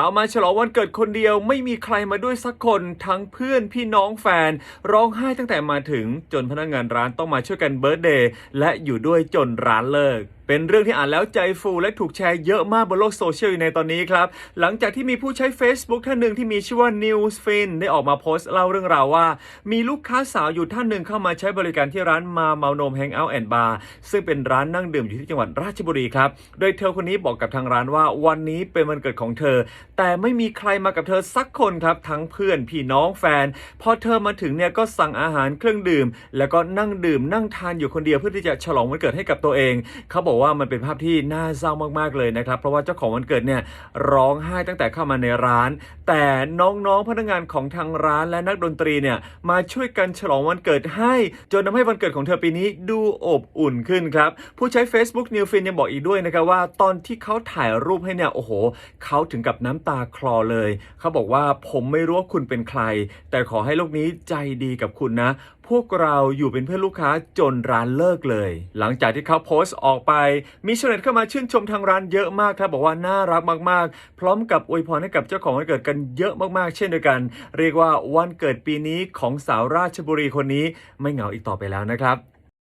าวมาฉลองวันเกิดคนเดียวไม่มีใครมาด้วยสักคนทั้งเพื่อนพี่น้องแฟน ร้องไห้ตั้งแต่มาถึงจนพนักงานร้านต้องมาช่วยกันเบิร์ตเดย์และอยู่ด้วยจนร้านเลิกเป็นเรื่องที่อ่านแล้วใจฟูและถูกแชร์เยอะมากบนโลกโซเชียลอยู่ในตอนนี้ครับ หลังจากที่มีผู้ใช้ Facebook ท่านหนึ่งที่มีชื่อว่า Newsfin ได้ออกมาโพสต์เล่าเรื่องราวว่า มีลูกค้าสาวอยู่ท่านหนึ่งเข้ามาใช้บริการที่ร้านมาเมานมแฮงเอาท์แอนด์บาร์ซึ่งเป็นร้านนั่งดื่มอยู่ที่จังหวัดราชบุรีครับ โดยเธอคนนี้บอกกับทางร้านว่าวันนี้เป็นวันเกิดของเธอ แต่ไม่มีใครมากับเธอสักคนครับทั้งเพื่อนพี่น้องแฟน พอเธอมาถึงเนี่ยก็สั่งอาหารเครื่องดื่ม แล้วก็นั่งดื่มนั่งทานอยู่คนเดียวเพื่อที่จะฉลองวันเกิดให้กับตัวเองเขาบอกว่ามันเป็นภาพที่น่าเศร้ามากๆเลยนะครับ เพราะว่าเจ้าของวันเกิดเนี่ยร้องไห้ตั้งแต่เข้ามาในร้าน แต่น้องๆพนักงานของทางร้านและนักดนตรีเนี่ยมาช่วยกันฉลองวันเกิดให้จนทำให้วันเกิดของเธอปีนี้ดูอบอุ่นขึ้นครับ ผู้ใช้ Facebook New Fin ยังบอกอีกด้วยนะครับว่าตอนที่เขาถ่ายรูปให้เนี่ยโอ้โหเขาถึงกับน้ำตาคลอเลย เขาบอกว่าผมไม่รู้ว่าคุณเป็นใคร แต่ขอให้โลกนี้ใจดีกับคุณนะพวกเราอยู่เป็นเพื่อนลูกค้าจนร้านเลิกเลย หลังจากที่เขาโพสต์ออกไป มีชาวเน็ตเข้ามาชื่นชมทางร้านเยอะมากครับบอกว่าน่ารักมากๆ พร้อมกับอวยพรให้กับเจ้าของวันเกิดกันเยอะมากๆ เช่นเดียวกัน เรียกว่าวันเกิดปีนี้ของสาวราชบุรีคนนี้ไม่เหงาอีกต่อไปแล้วนะครับ